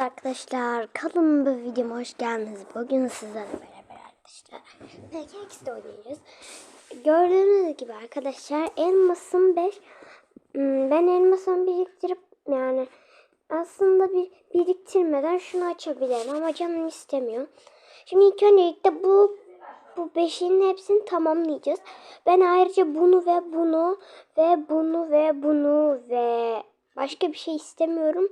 Arkadaşlar kalın bir videoma hoş geldiniz. Bugün sizlerle beraber arkadaşlar PKX'de oynayacağız. Gördüğünüz gibi arkadaşlar elmasım 5. Ben elmasımı biriktirip yani aslında bir biriktirmeden şunu açabilirim ama canım istemiyor. Şimdi ilk öncelikle bu bu beşinin hepsini tamamlayacağız. Ben ayrıca bunu ve bunu ve bunu ve bunu ve başka bir şey istemiyorum.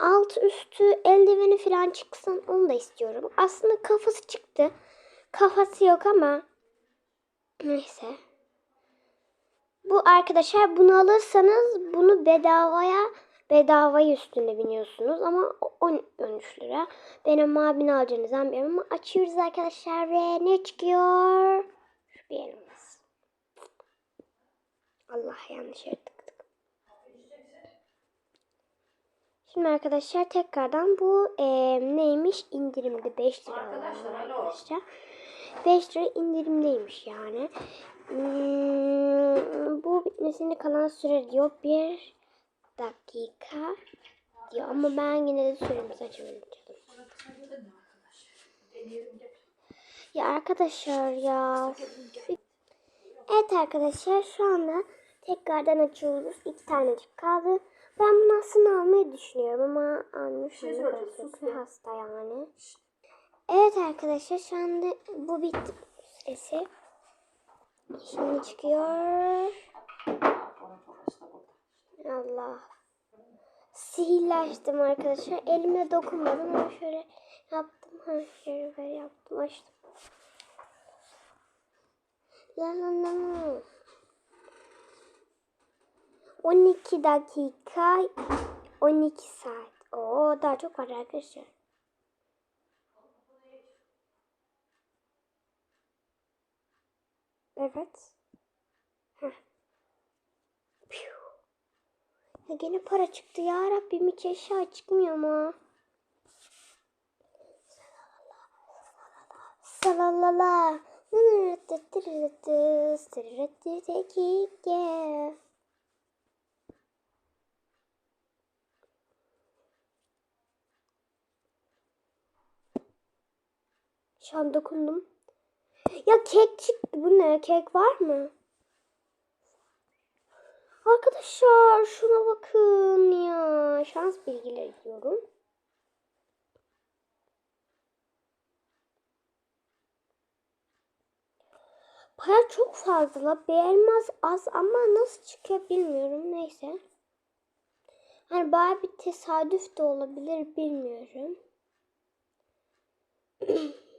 Alt üstü eldiveni falan çıksın onu da istiyorum. Aslında kafası çıktı. Kafası yok ama neyse. Bu arkadaşlar bunu alırsanız bunu bedavaya bedavaya üstüne biniyorsunuz ama 13 lira. Benim abini alacağınızı anlıyorum ama açıyoruz arkadaşlar ve ne çıkıyor? Bir elimiz. Allah yanlış yere Şimdi arkadaşlar tekrardan bu e, neymiş indirimde 5 lira olan arkadaşlar. 5 lira indirimdeymiş yani. Hmm, bu bitmesine kalan süre diyor 1 dakika diyor ama ben yine de süremizi açabilirim. Ya arkadaşlar ya. Evet arkadaşlar şu anda tekrardan açıyoruz. İki tanecik kaldı. Ben bunu aslında almayı düşünüyorum ama almış şey? Çünkü hasta yani. Evet arkadaşlar şu anda bu bitti sesi. Şimdi çıkıyor. Allah. Sihirli açtım arkadaşlar. Elime dokunmadım ama şöyle yaptım. Ha, şöyle böyle yaptım açtım. La la la. 12 dakika 12 saat. Oo daha çok var arkadaşlar. Evet. Heh. Ya gene para çıktı ya Rabbim hiç eşya çıkmıyor mu? Salalala. Şu an dokundum. Ya kek çıktı. Bu ne? Kek var mı? Arkadaşlar şuna bakın ya. Şans bilgileri diyorum. Para çok fazla. Bir az ama nasıl çıkıyor bilmiyorum. Neyse. Hani baya bir tesadüf de olabilir bilmiyorum.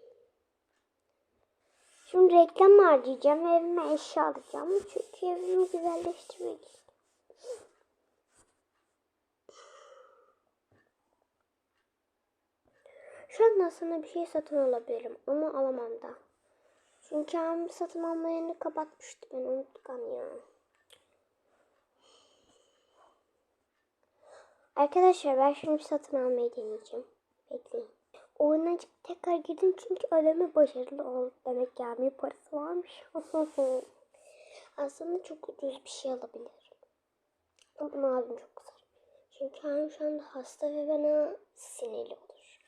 Şimdi reklam harcayacağım. Evime eşya alacağım. Çünkü evimi güzelleştirmek. Şu an aslında bir şey satın alabilirim ama alamam da. Çünkü abim satın alma yerini kapatmıştı. Ben unuttum ya. Arkadaşlar ben şimdi satın almayı deneyeceğim. Bekleyin. Oyuna tekrar girdim çünkü ödeme başarılı oldu. Demek gelmeye parası varmış. Aslında çok ucuz bir şey alabilirim. Ama abim çok kızar. Çünkü abim şu anda hasta ve bana sinirli olur.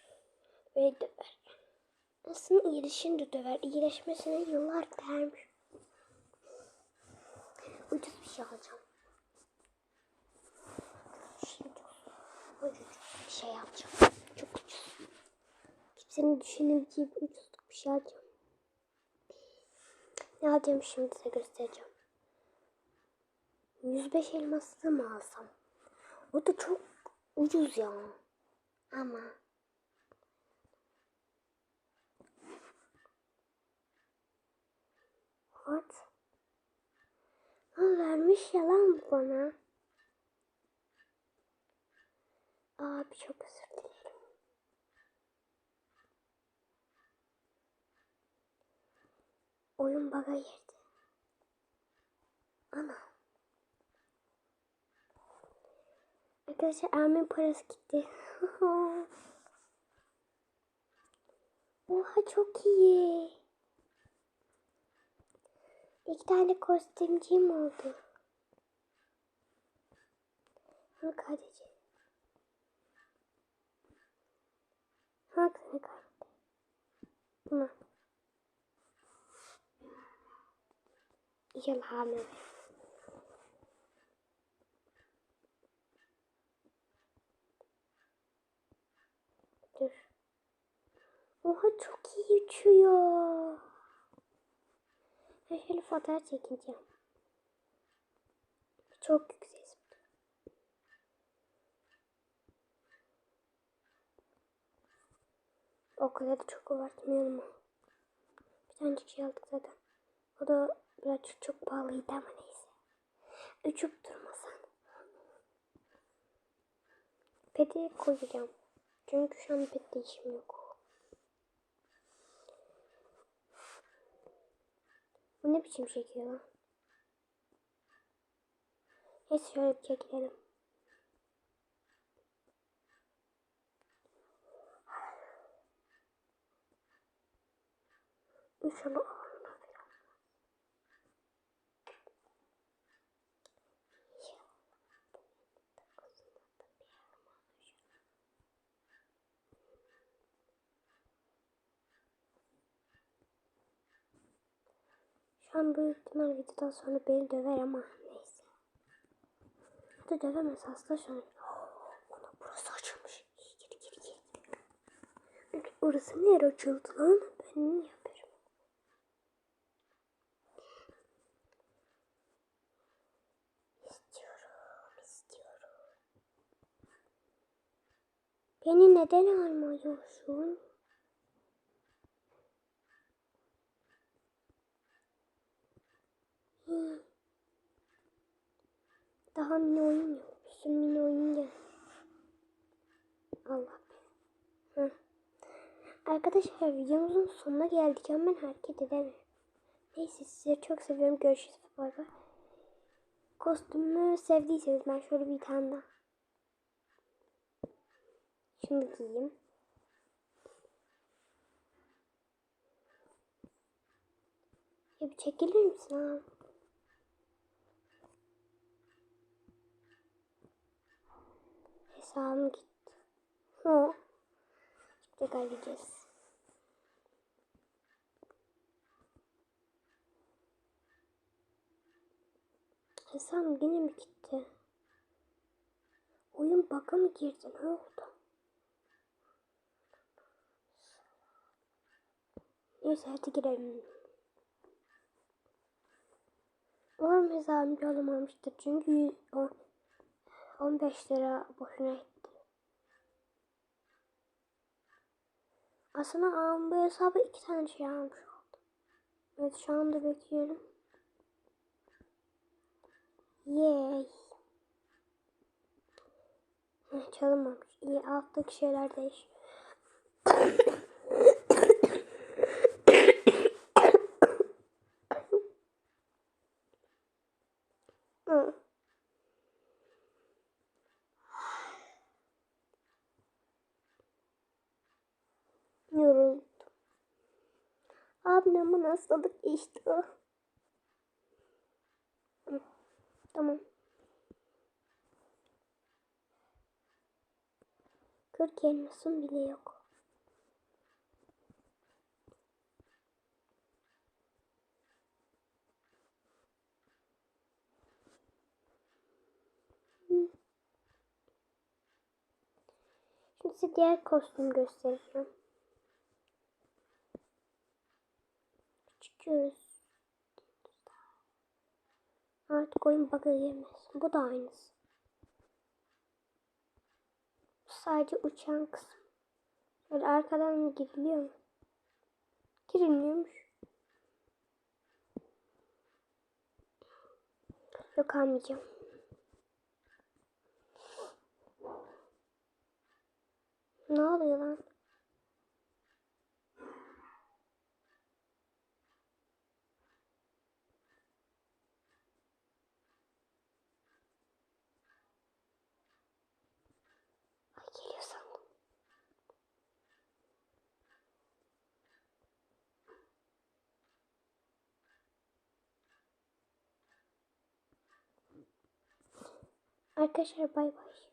Ve döver. Aslında iyileşin de döver. İyileşmesine yıllar dermiş. Ucuz bir şey alacağım. Şimdi ucuz bir şey alacağım. Çok ucuz. Kimsenin düşünebileceği bir ucuzluk bir şey alacağım. Ne alacağım şimdi size göstereceğim. 105 elmaslı mı alsam? O da çok ucuz ya. Ama What? Ha vermiş yalan bana. Abi çok özür dilerim. Oyun baga girdi. Ana. Arkadaşlar Ermin parası gitti. Oha çok iyi. İki tane kostümcüğüm oldu. Bunu kaydedeceğim. Hangisini kaybetti? Buna. İnşallah hamile. Dur. Oha çok iyi uçuyor. Ben şöyle fotoğraf çekeceğim. Çok yüksek. O kadar da çok abartmayalım. Bir tanecik şey aldık zaten. O da birazcık çok pahalıydı ama neyse. Uçup durmasan. Peti koyacağım. Çünkü şu an pette işim yok. Bu ne biçim çekiyor lan? Neyse şöyle çekelim. İnşallah Şu an büyük ihtimal videodan sonra beni döver ama neyse. Hadi dövemez hasta şu an. Ona burası açılmış. Gir gir gir. Orası nereye açıldı lan? Ben ne yapıyorum? İstiyorum, istiyorum. Beni neden almıyorsun? Daha mini oyun yok. Bir sürü mini oyun gel. Allah be. Arkadaşlar videomuzun sonuna geldik ama ben hareket edemiyorum. Neyse size çok seviyorum. Görüşürüz. Bay bay. Kostümü sevdiyseniz ben şöyle bir tane daha. Şunu giyeyim. Ya bir çekilir misin abi? Hesabım gitti. Hı. Tekrar gideceğiz. Hesabım yine mi gitti? Oyun baka mı girdi? Ne oldu? Neyse hadi girelim. Umarım hesabım bir alamamıştır. Çünkü 100 on- 15 lira boşuna gitti. Aslında ağam bu hesabı iki tane şey almış oldu. Evet şu anda bekliyorum. Yay. Çalınmamış. İyi alttaki şeyler değiş. Hı. Yoruldum. Abimin hastalık işte. Tamam. 40 elmasım bile yok. Şimdi size diğer kostüm göstereceğim. Çıkıyoruz. Artık oyun bug'a girmez. Bu da aynısı. Sadece uçan kısım. Böyle arkadan giriliyor mu? Girilmiyormuş. Yok almayacağım. Ne oluyor lan? Ay geliyor. Arkadaşlar bay bay.